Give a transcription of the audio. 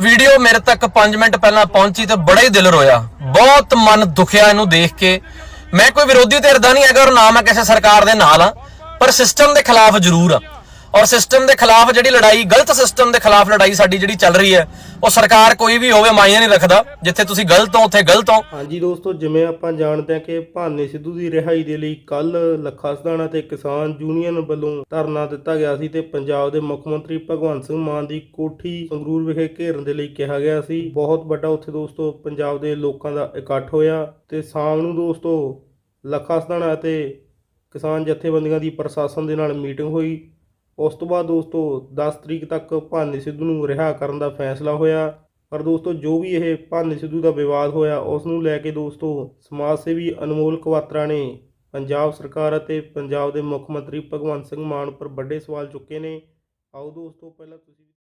Video ਮੇਰੇ ਤੱਕ 5 minute ਪਹਿਲਾਂ ਪਹੁੰਚੀ ਤੇ ਬੜਾ ਹੀ ਦਿਲ ਰੋਇਆ। ਬਹੁਤ ਮਨ ਦੁਖਿਆ ਇਹਨੂੰ ਦੇਖ ਕੇ। ਮੈਂ ਕੋਈ ਵਿਰੋਧੀ ਧਿਰ ਦਾ ਨਹੀਂ ਹੈਗਾ ਔਰ ਨਾ ਮੈਂ ਕਿਸੇ ਸਰਕਾਰ ਦੇ ਨਾਲ ਆ ਪਰ ਸਿਸਟਮ ਦੇ ਖਿਲਾਫ ਜ਼ਰੂਰ ਆ ਔਰ ਸਿਸਟਮ ਦੇ ਖਿਲਾਫ ਜਿਹੜੀ ਲੜਾਈ, ਗਲਤ ਸਿਸਟਮ ਦੇ ਖਿਲਾਫ ਲੜਾਈ ਸਾਡੀ ਜਿਹੜੀ ਚੱਲ ਰਹੀ ਹੈ, ਉਹ ਸਰਕਾਰ ਕੋਈ ਵੀ ਹੋਵੇ ਮਾਇਨੇ ਨਹੀਂ ਰੱਖਦਾ। ਜਿੱਥੇ ਤੁਸੀਂ ਗਲਤ ਹੋ, ਉੱਥੇ ਗਲਤ ਹੋ। ਹਾਂਜੀ ਦੋਸਤੋ, ਜਿਵੇਂ ਆਪਾਂ ਜਾਣਦੇ ਹਾਂ ਕਿ ਭਾਨੇ ਸਿੱਧੂ ਦੀ ਰਿਹਾਈ ਦੇ ਲਈ ਕੱਲ ਲੱਖਾ ਸਦਾਣਾ ਤੇ ਕਿਸਾਨ ਯੂਨੀਅਨ ਵੱਲੋਂ ਧਰਨਾ ਦਿੱਤਾ ਗਿਆ ਸੀ ਤੇ ਪੰਜਾਬ ਦੇ ਮੁੱਖ ਮੰਤਰੀ ਭਗਵੰਤ ਸਿੰਘ ਮਾਨ ਦੀ ਕੋਠੀ ਸੰਗਰੂਰ ਵਿਖੇ ਘੇਰਨ ਦੇ ਲਈ ਕਿਹਾ ਗਿਆ ਸੀ। ਬਹੁਤ ਵੱਡਾ ਉੱਥੇ ਦੋਸਤੋ, ਪੰਜਾਬ ਦੇ ਲੋਕਾਂ ਦਾ ਇਕੱਠ ਹੋਇਆ ਤੇ ਸ਼ਾਮ ਨੂੰ ਦੋਸਤੋ, ਲੱਖਾ ਸਦਾਣਾ ਅਤੇ ਕਿਸਾਨ ਜਥੇਬੰਦੀਆਂ ਦੀ ਪ੍ਰਸ਼ਾਸਨ ਦੇ ਨਾਲ ਮੀਟਿੰਗ ਹੋਈ। ਉਸ ਤੋਂ ਬਾਅਦ ਦੋਸਤੋ 10 ਤਰੀਕ ਤੱਕ ਭਾਨੀ ਸਿੱਧੂ ਨੂੰ ਰਿਹਾ ਕਰਨ ਦਾ ਫੈਸਲਾ ਹੋਇਆ। ਪਰ ਦੋਸਤੋ ਜੋ ਵੀ ਇਹ ਭਾਨੀ ਸਿੱਧੂ ਦਾ ਵਿਵਾਦ ਹੋਇਆ, ਉਸ ਨੂੰ ਲੈ ਕੇ ਦੋਸਤੋ ਸਮਾਜ ਸੇਵੀ ਅਨਮੋਲ ਕਵਾਤਰਾ ਨੇ ਪੰਜਾਬ ਸਰਕਾਰ ਅਤੇ ਪੰਜਾਬ ਦੇ ਮੁੱਖ ਮੰਤਰੀ ਭਗਵੰਤ ਸਿੰਘ ਮਾਨ ਉੱਪਰ ਵੱਡੇ ਸਵਾਲ ਚੁੱਕੇ ਨੇ। ਆਓ ਦੋਸਤੋ ਪਹਿਲਾਂ ਤੁਸੀਂ